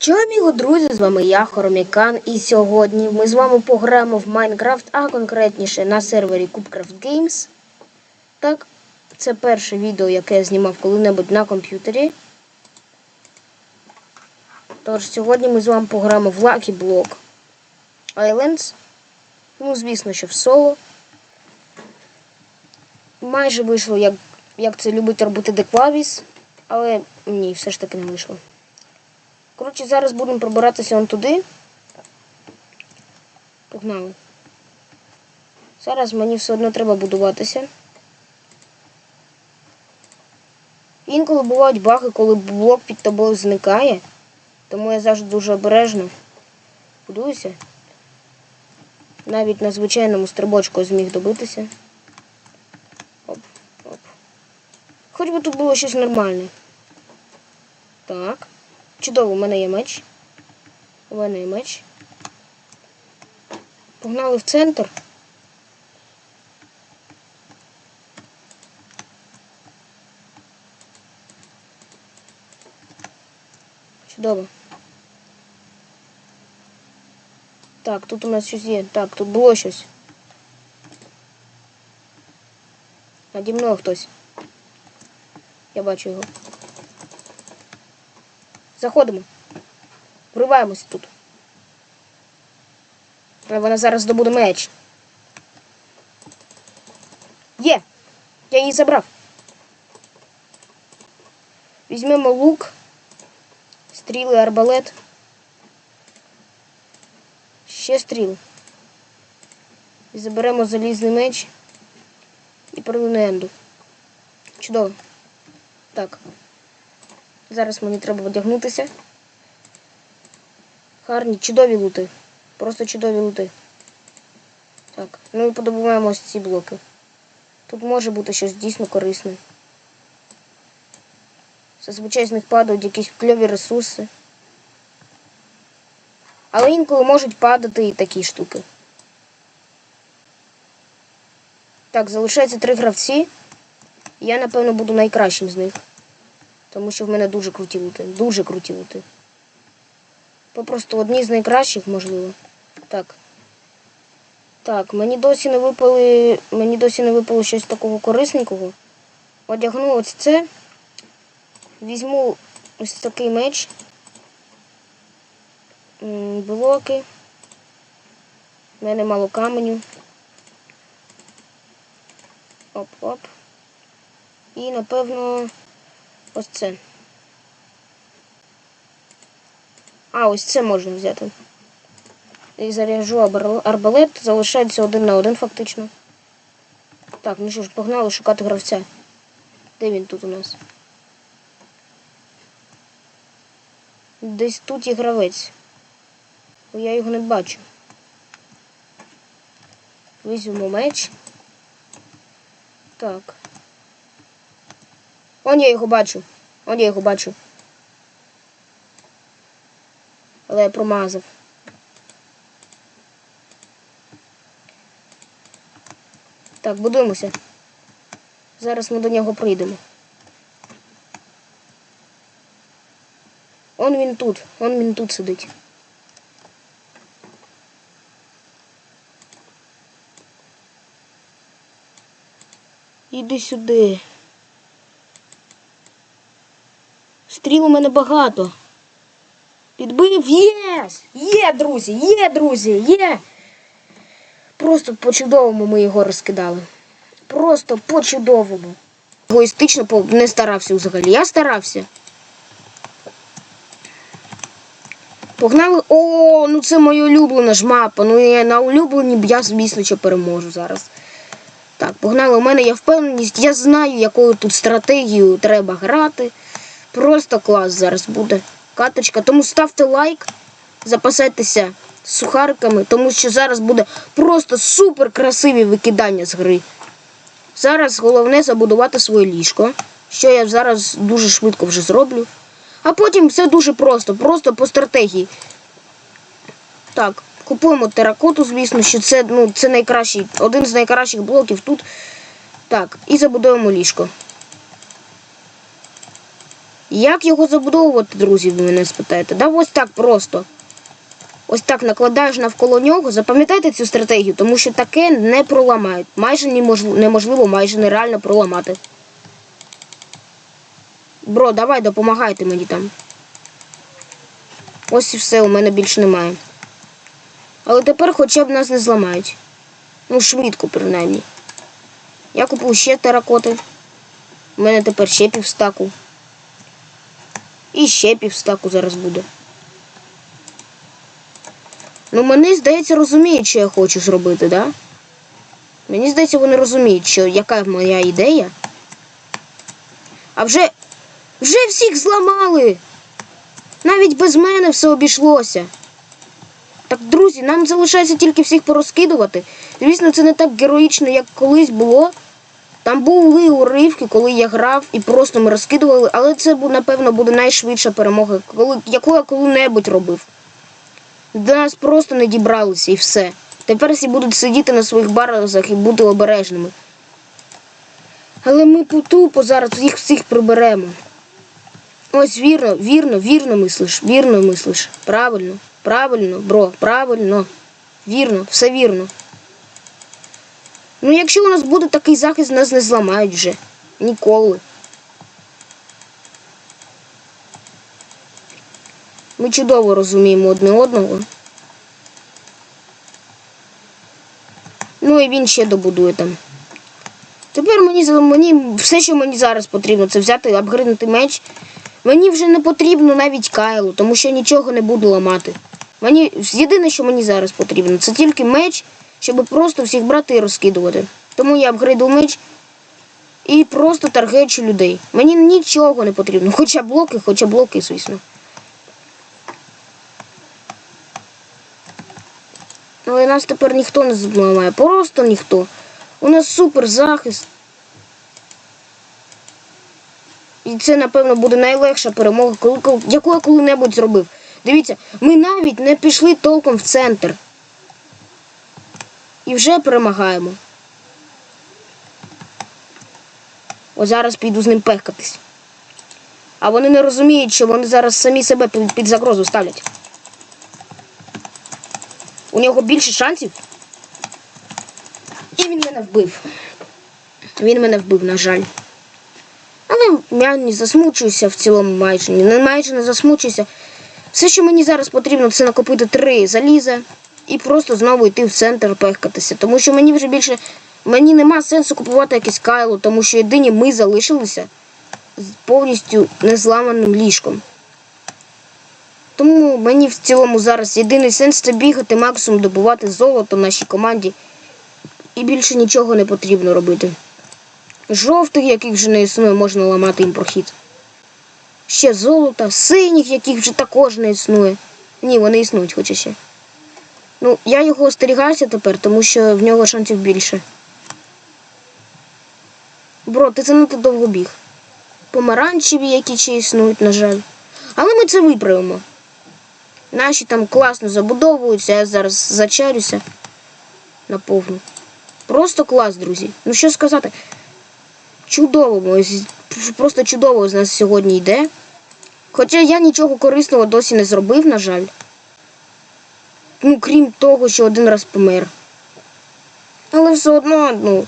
Чого, аміго, друзі, з вами я, Хоромікан, і сьогодні ми з вами пограємо в Майнкрафт, а конкретніше на сервері Cubecraft Games. Так, це перше відео, яке я знімав коли-небудь на комп'ютері. Тож сьогодні ми з вами пограємо в Lucky Block Islands. Ну, звісно, що в соло. Майже вийшло, як, як це любить робити Деклавіс, але ні, все ж таки не вийшло. Коротше, зараз будемо пробиратися он туди. Погнали. Зараз мені все одно треба будуватися. Інколи бувають баги, коли блок під тобою зникає. Тому я завжди дуже обережно будуюся. Навіть на звичайному стрибочку зміг добитися. Оп, оп. Хоч би тут було щось нормальне. Так. Чудово, у мене є меч. У мене є меч. Погнали в центр. Чудово. Так, тут у нас щось є. Так, тут було щось. Наді мною хтось. Я бачу його. Заходимо. Вриваємося тут. Вона зараз здобуде меч. Є! Я її забрав. Візьмемо лук, стріли, арбалет. Ще стріли. І заберемо залізний меч і перлину енду. Чудово. Так. Зараз мені треба одягнутися. Гарні, чудові лути. Просто чудові лути. Так, ну і подобуваємо ось ці блоки. Тут може бути щось дійсно корисне. Зазвичай з них падають якісь кльові ресурси. Але інколи можуть падати і такі штуки. Так, залишається три гравці. Я, напевно, буду найкращим з них. Тому що в мене дуже круті лути. Дуже круті лути. Попросту одні з найкращих, можливо. Так. Так, мені досі не випали. Мені досі не випало щось такого корисненького. Одягну ось це. Візьму ось такий меч. Блоки. У мене мало каменю. Оп-оп. І напевно. Ось це. А, ось це можна взяти. І заряджу арбалет, залишається один на один фактично. Так, ну що ж, погнали шукати гравця. Де він тут у нас? Десь тут є гравець. Я його не бачу. Візьмемо меч. Так. Он я його бачу. Он я його бачу. Але я промазав. Так, будуємося. Зараз ми до нього прийдемо. Он він тут. Он він тут сидить. Іди сюди. Стріл у мене багато. Підбив єс! Є, друзі, є, друзі, є. Просто по-чудовому ми його розкидали. Просто по-чудовому. Егоїстично не старався взагалі. Я старався. Погнали. О, ну це моя улюблена ж мапа. Ну я на улюбленій б я, звісно, що переможу зараз. Так, погнали. У мене є впевненість. Я знаю, якою тут стратегію треба грати. Просто клас зараз буде. Каточка. Тому ставте лайк, запасайтеся сухариками, тому що зараз буде просто супер красиві викидання з гри. Зараз головне забудувати своє ліжко, що я зараз дуже швидко вже зроблю. А потім все дуже просто, просто по стратегії. Так, купуємо теракоту, звісно, що це, ну, це найкращий, один з найкращих блоків тут. Так, і забудуємо ліжко. Як його забудовувати, друзі, ви мене спитаєте? Да ось так просто. Ось так накладаєш навколо нього. Запам'ятайте цю стратегію, тому що таке не проламають. Майже неможливо, майже нереально проламати. Бро, давай допомагайте мені там. Ось і все, у мене більше немає. Але тепер хоча б нас не зламають. Ну, швидко, принаймні. Я купив ще теракоти. У мене тепер ще півстаку. І ще півстаку зараз буде. Ну, мені здається, розуміють, що я хочу зробити, да? Мені здається, вони розуміють, що яка моя ідея. А вже. Вже всіх зламали! Навіть без мене все обійшлося. Так, друзі, нам залишається тільки всіх порозкидувати. Звісно, це не так героїчно, як колись було. Там були уривки, коли я грав і просто ми розкидували, але це напевно буде найшвидша перемога, коли, яку я коли-небудь робив. До нас просто не дібралися і все. Тепер всі будуть сидіти на своїх баразах і бути обережними. Але ми по- тупо зараз їх всіх приберемо. Ось вірно, вірно, вірно мислиш, вірно мислиш. Правильно, правильно, бро, правильно. Вірно, все вірно. Ну, якщо у нас буде такий захист, нас не зламають вже. Ніколи. Ми чудово розуміємо одне одного. Ну і він ще добудує там. Тепер мені, мені все, що мені зараз потрібно, це взяти апгрейднути меч. Мені вже не потрібно навіть кайлу, тому що я нічого не буду ламати. Мені єдине, що мені зараз потрібно, це тільки меч, щоб просто всіх брати і розкидувати. Тому я апгрейдую меч і просто таргечу людей. Мені нічого не потрібно. Хоча блоки, хоча блоки, звісно. Але нас тепер ніхто не зламає. Просто ніхто. У нас супер захист. І це, напевно, буде найлегша перемога, яку я коли-небудь зробив. Дивіться, ми навіть не пішли толком в центр. І вже перемагаємо. Ось зараз піду з ним пехкатись. А вони не розуміють, що вони зараз самі себе під, загрозу ставлять. У нього більше шансів. І він мене вбив. Він мене вбив, на жаль. Але я не засмучуюся в цілому майже. Не майже не засмучуюся. Все, що мені зараз потрібно, це накопити три заліза і просто знову йти в центр пехкатися. Тому що мені вже більше. Мені нема сенсу купувати якесь кайло, тому що єдині ми залишилися з повністю незламаним ліжком. Тому мені в цілому зараз єдиний сенс це бігати, максимум добувати золото нашій команді. І більше нічого не потрібно робити. Жовтих, яких вже не існує, можна ламати їм прохід. Ще золота, синіх, яких вже також не існує. Ні, вони існують, хоча ще. Ну, я його остерігаюся тепер, тому що в нього шансів більше. Бро, ти занадто довго біг. Помаранчеві, які ще існують, на жаль. Але ми це виправимо. Наші там класно забудовуються, я зараз зачарюся наповну. Просто клас, друзі. Ну що сказати? Чудово, просто чудово з нас сьогодні йде. Хоча я нічого корисного досі не зробив, на жаль. Ну, крім того, що один раз помер. Але все одно, ну,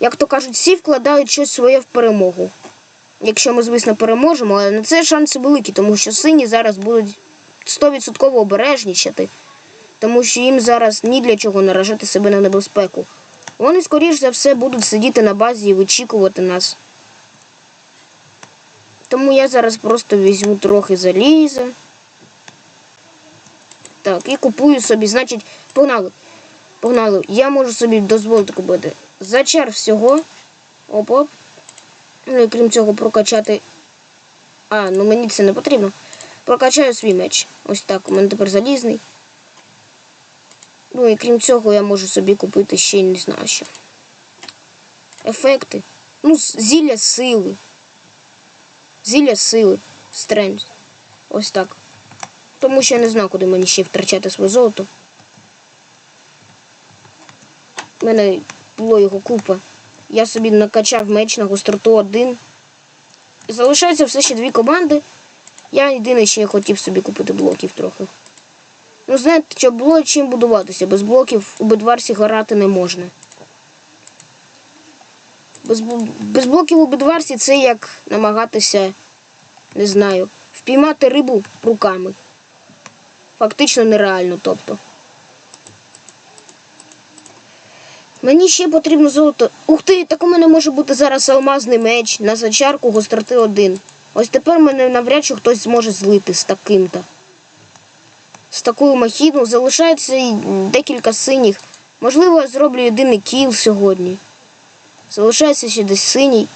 як то кажуть, всі вкладають щось своє в перемогу. Якщо ми, звісно, переможемо, але на це шанси великі, тому що сині зараз будуть 100% обережнішати, тому що їм зараз ні для чого наражати себе на небезпеку. Вони, скоріш за все, будуть сидіти на базі і вичікувати нас. Тому я зараз просто візьму трохи заліза. Так, і купую собі, значить, погнали. Погнали. Я можу собі дозволити купити зачар всього. Оп-оп. Ну і крім цього прокачати. А, ну мені це не потрібно. Прокачаю свій меч. Ось так. У мене тепер залізний. Ну і крім цього, я можу собі купити ще не знаю що. Ефекти. Ну, зілля сили. Зілля сили. Стрендж. Ось так. Тому що я не знаю, куди мені ще втрачати своє золото. У мене було його купа. Я собі накачав меч на гостроту один. залишається все ще дві команди. Я єдине, що я хотів собі купити блоків трохи. Ну, знаєте, що було чим будуватися. Без блоків у бедварсі грати не можна. Без, без блоків у бедварсі це як намагатися, не знаю, впіймати рибу руками. Фактично нереально, тобто. Мені ще потрібно золото. Ух ти, так у мене може бути зараз алмазний меч на зачарку гостроти 1. Ось тепер мене навряд чи хтось зможе злити з таким-то. З такою махіну залишається й декілька синіх. Можливо, я зроблю єдиний кіл сьогодні. Залишається ще десь синій.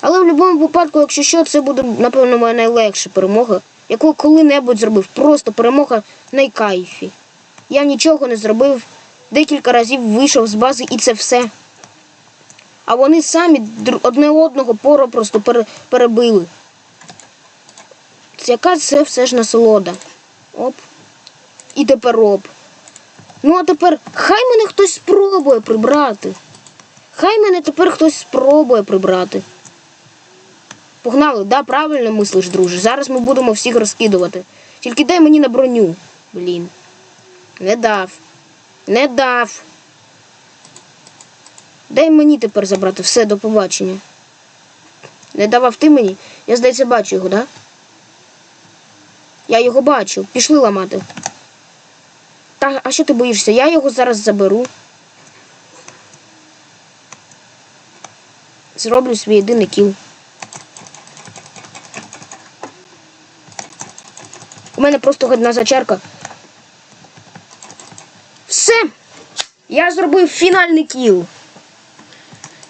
Але в будь-якому випадку, якщо що, це буде, напевно, моя найлегша перемога, яку коли-небудь зробив. Просто перемога найкайфі. Я нічого не зробив, декілька разів вийшов з бази і це все. А вони самі одне одного поро просто перебили. Яка це все ж насолода? Оп. І тепер оп. Ну а тепер хай мене хтось спробує прибрати. Хай мене тепер хтось спробує прибрати. Погнали, да, правильно мислиш, друже. Зараз ми будемо всіх розкидувати. Тільки дай мені на броню. Блін. Не дав. Не дав. Дай мені тепер забрати все до побачення. Не давав ти мені? Я, здається, бачу його, да? Я його бачу. Пішли ламати. Та, а що ти боїшся? Я його зараз заберу. Зроблю свій єдиний кіл. У мене просто одна зачарка. Все! Я зробив фінальний кіл.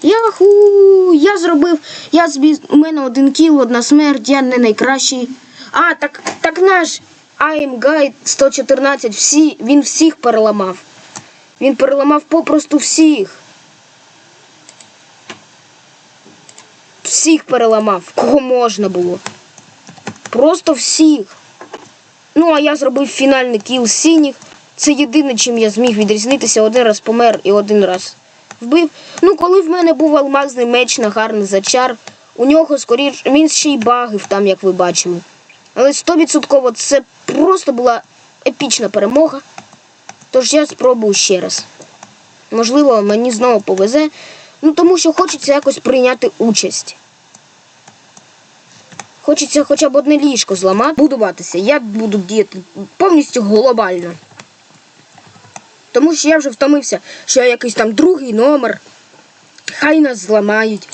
Яху! Я зробив. Я збіз... У мене один кіл, одна смерть, я не найкращий. А, так, так наш I'm Guide 114, всі, він всіх переламав. Він переламав попросту всіх. Всіх переламав, кого можна було. Просто всіх. Ну, а я зробив фінальний кіл синіх. Це єдине, чим я зміг відрізнитися. Один раз помер і один раз вбив. Ну, коли в мене був алмазний меч на гарний зачар, у нього скоріш він ще й багив там, як ви бачили. Але стовідсотково це просто була епічна перемога. Тож я спробую ще раз. Можливо, мені знову повезе. Ну тому що хочеться якось прийняти участь. Хочеться хоча б одне ліжко зламати, будуватися. Я буду діяти повністю глобально. Тому що я вже втомився, що я якийсь там другий номер. Хай нас зламають,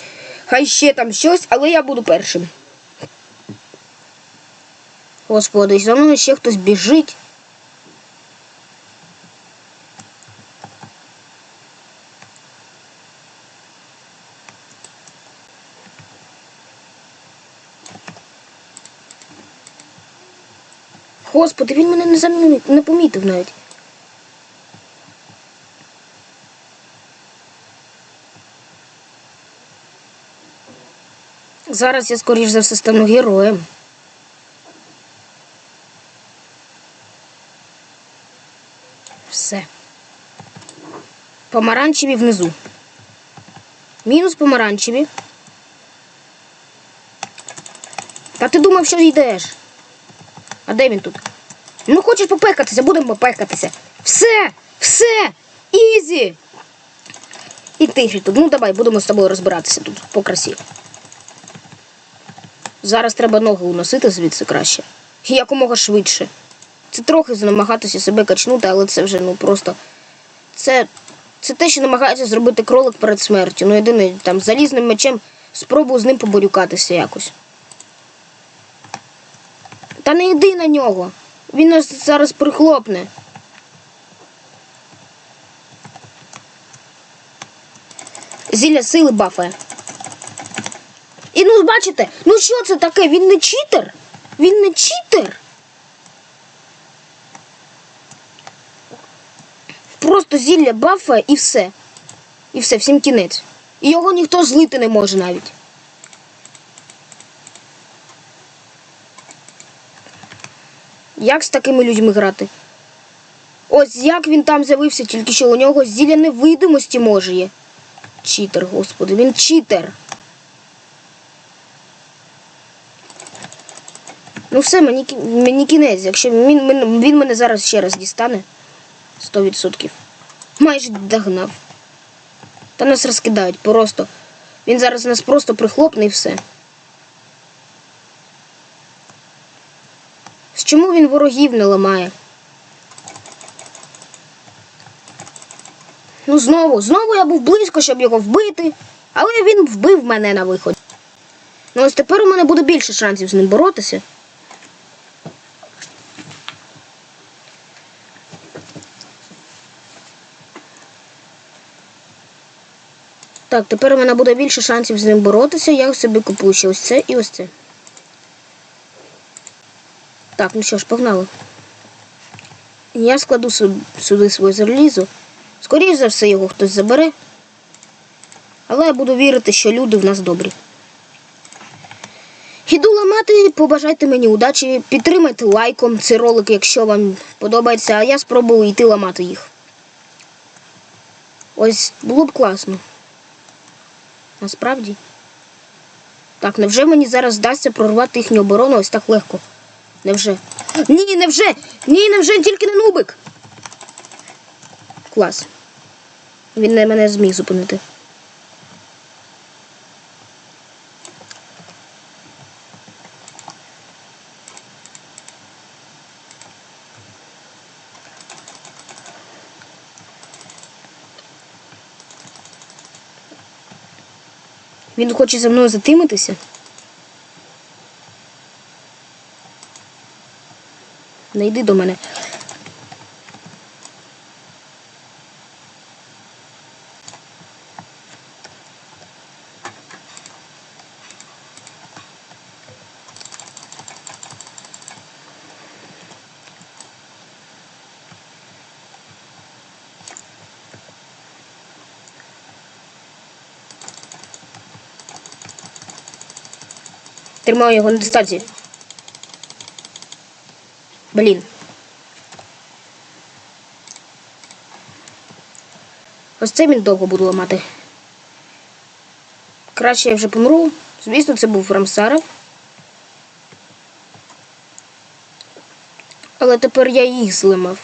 хай ще там щось, але я буду першим. Господи, за мною ще хтось біжить. Господи, він мене не замі... не помітив навіть. Зараз я, скоріш за все, стану героєм. Все. Помаранчеві внизу. Мінус помаранчеві. Та ти думав, що йдеш? А де він тут? Ну хочеш попекатися, будемо попекатися. Все, все, ізі. І ти ще тут. Ну давай, будемо з тобою розбиратися тут по красі. Зараз треба ноги уносити звідси краще. Якомога швидше. Це трохи намагатися себе качнути, але це вже ну просто. Це, це те, що намагається зробити кролик перед смертю. Ну, єдине, там залізним мечем спробую з ним поборюкатися якось. Та не йди на нього. Він нас зараз прихлопне. Зілля сили бафає. І ну бачите, ну що це таке? Він не читер? Він не читер. Просто зілля бафає і все. І все, всім кінець. І його ніхто злити не може навіть. Як з такими людьми грати? Ось як він там з'явився, тільки що у нього зілля невидимості може є. Читер, господи, він читер. Ну все, мені, мені кінець. Якщо він, мен- він мене зараз ще раз дістане. 100%. Майже догнав. Та нас розкидають просто. Він зараз нас просто прихлопне і все. Чому він ворогів не ламає? Ну знову, знову я був близько, щоб його вбити, але він вбив мене на виході. Ну ось тепер у мене буде більше шансів з ним боротися. Так, тепер у мене буде більше шансів з ним боротися. Я собі купую ще ось це і ось це. Так, ну що ж, погнали. Я складу сюди своє залізо. Скоріше за все, його хтось забере. Але я буду вірити, що люди в нас добрі. Іду ламати, побажайте мені удачі, підтримайте лайком цей ролик, якщо вам подобається, а я спробую йти ламати їх. Ось було б класно. Насправді. Так, невже мені зараз вдасться прорвати їхню оборону ось так легко? Невже? Ні, невже! Ні, невже тільки не нубик. Клас. Він не мене зміг зупинити. Він хоче за мною затимитися. Не йди до мене. Тримаю його на дистанції. Блін. Ось цей він довго буду ламати. Краще я вже помру. Звісно, це був Рамсаров. Але тепер я їх зламав.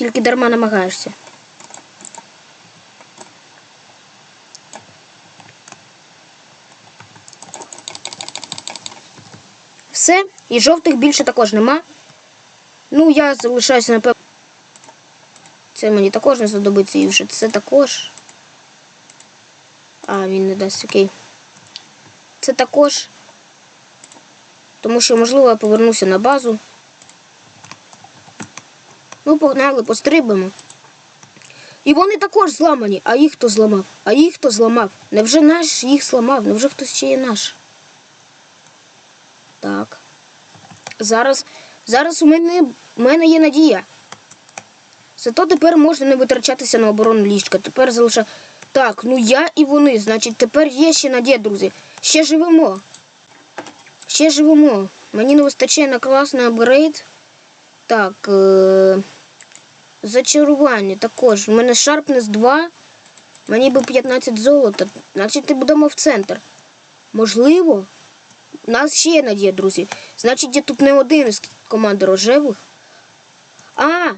Тільки дарма намагаєшся. Все, і жовтих більше також нема. Ну, я залишаюся напевно. Це мені також не знадобиться і вже це також. А, він не дасть окей. Це також. Тому що, можливо, я повернуся на базу. Погнали, пострибимо. І вони також зламані. А їх хто зламав? А їх хто зламав? Невже наш їх зламав? Невже хтось ще є наш? Так. Зараз, зараз у мене, мене є надія. Зато тепер можна не витрачатися на оборону ліжка. Тепер залиша. Так, ну я і вони. Значить, тепер є ще надія, друзі. Ще живемо. Ще живемо. Мені не вистачає на класний апгрейд. Так. Е- зачарування також. У мене Sharpness 2. Мені би 15 золота. Значить, будемо в центр. Можливо. У нас ще є надія, друзі. Значить, я тут не один із команди рожевих. А,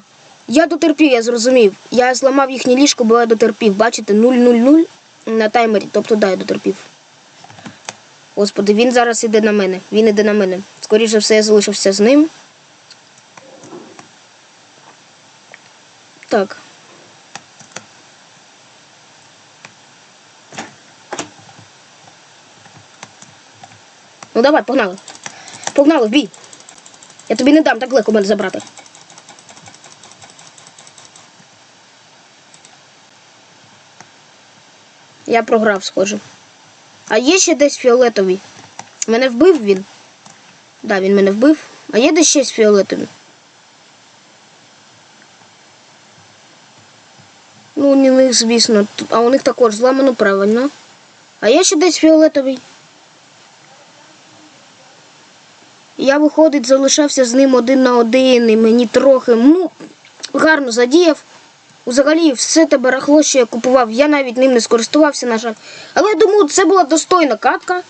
я дотерпів, я зрозумів. Я зламав їхнє ліжко, бо я дотерпів. Бачите, 0-0-0 на таймері. Тобто, да, я дотерпів. Господи, він зараз іде на мене. Він іде на мене. Скоріше все, я залишився з ним. Так. Ну давай, погнали. Погнали, бій. Я тобі не дам так легко мене забрати. Я програв, схоже. А є ще десь фіолетовий. Мене вбив він. Да, він мене вбив. А є десь щось фіолетовий. Ну, у звісно, а у них також зламано правильно. А є ще десь фіолетовий. Я, виходить, залишався з ним один на один, і мені трохи ну, гарно задіяв. Взагалі, все те барахло, що я купував, я навіть ним не скористувався, на жаль. Але я думаю, це була достойна катка.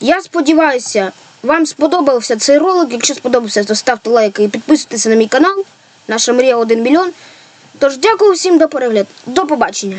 Я сподіваюся, вам сподобався цей ролик. Якщо сподобався, то ставте лайки і підписуйтесь на мій канал. Наша мрія 1 мільйон. Тож дякую всім до перегляду. До побачення.